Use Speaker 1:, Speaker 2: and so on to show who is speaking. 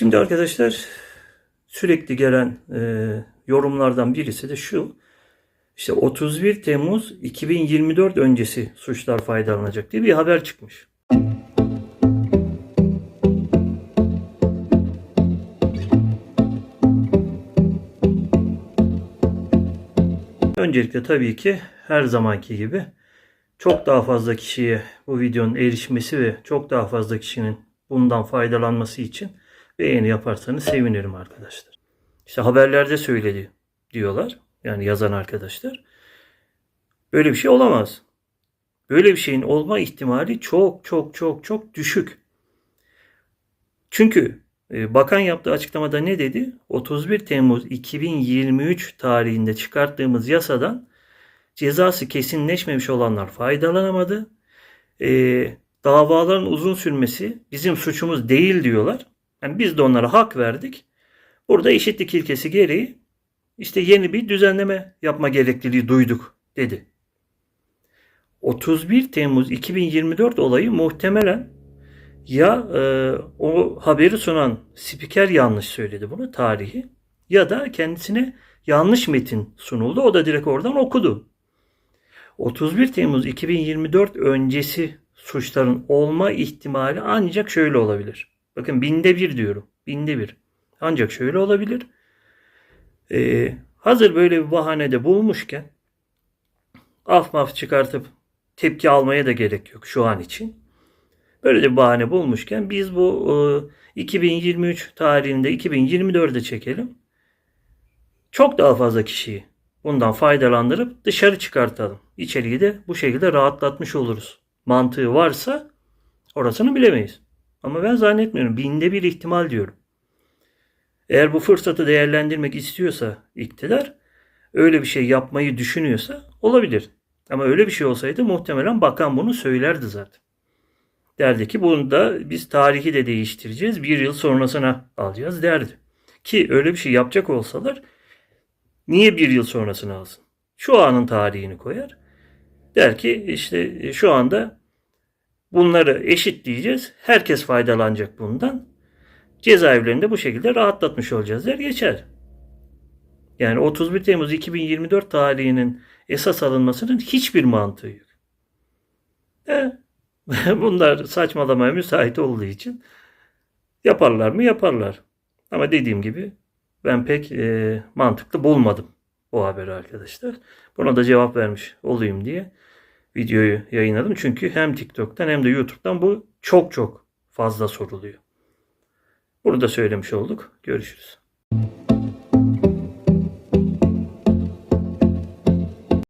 Speaker 1: Şimdi arkadaşlar sürekli gelen e, yorumlardan birisi de şu. İşte 31 Temmuz 2024 öncesi suçlar faydalanacak diye bir haber çıkmış. Öncelikle tabii ki her zamanki gibi çok daha fazla kişiye bu videonun erişmesi ve çok daha fazla kişinin bundan faydalanması için beğeni yaparsanız sevinirim arkadaşlar. İşte haberlerde söyledi diyorlar. Yani yazan arkadaşlar. Böyle bir şey olamaz. Böyle bir şeyin olma ihtimali çok çok çok çok düşük. Çünkü e, bakan yaptığı açıklamada ne dedi? 31 Temmuz 2023 tarihinde çıkarttığımız yasadan cezası kesinleşmemiş olanlar faydalanamadı. E, davaların uzun sürmesi bizim suçumuz değil diyorlar. Yani biz de onlara hak verdik. Burada eşitlik ilkesi gereği işte yeni bir düzenleme yapma gerekliliği duyduk dedi. 31 Temmuz 2024 olayı muhtemelen ya e, o haberi sunan spiker yanlış söyledi bunu tarihi ya da kendisine yanlış metin sunuldu. O da direkt oradan okudu. 31 Temmuz 2024 öncesi suçların olma ihtimali ancak şöyle olabilir. Bakın binde bir diyorum. Binde bir. Ancak şöyle olabilir. Ee, hazır böyle bir bahanede bulmuşken af maf çıkartıp tepki almaya da gerek yok şu an için. Böyle bir bahane bulmuşken biz bu e, 2023 tarihinde 2024'e çekelim. Çok daha fazla kişiyi bundan faydalandırıp dışarı çıkartalım. İçeriği de bu şekilde rahatlatmış oluruz. Mantığı varsa orasını bilemeyiz. Ama ben zannetmiyorum. Binde bir ihtimal diyorum. Eğer bu fırsatı değerlendirmek istiyorsa iktidar, öyle bir şey yapmayı düşünüyorsa olabilir. Ama öyle bir şey olsaydı muhtemelen bakan bunu söylerdi zaten. Derdi ki bunu da biz tarihi de değiştireceğiz. Bir yıl sonrasına alacağız derdi. Ki öyle bir şey yapacak olsalar niye bir yıl sonrasına alsın? Şu anın tarihini koyar. Der ki işte şu anda bunları eşitleyeceğiz. Herkes faydalanacak bundan. Cezaevlerinde bu şekilde rahatlatmış olacağız der geçer. Yani 31 Temmuz 2024 tarihinin esas alınmasının hiçbir mantığı yok. E, bunlar saçmalamaya müsait olduğu için yaparlar mı yaparlar. Ama dediğim gibi ben pek e, mantıklı bulmadım o haberi arkadaşlar. Buna da cevap vermiş olayım diye videoyu yayınladım. Çünkü hem TikTok'tan hem de YouTube'dan bu çok çok fazla soruluyor. Bunu da söylemiş olduk. Görüşürüz.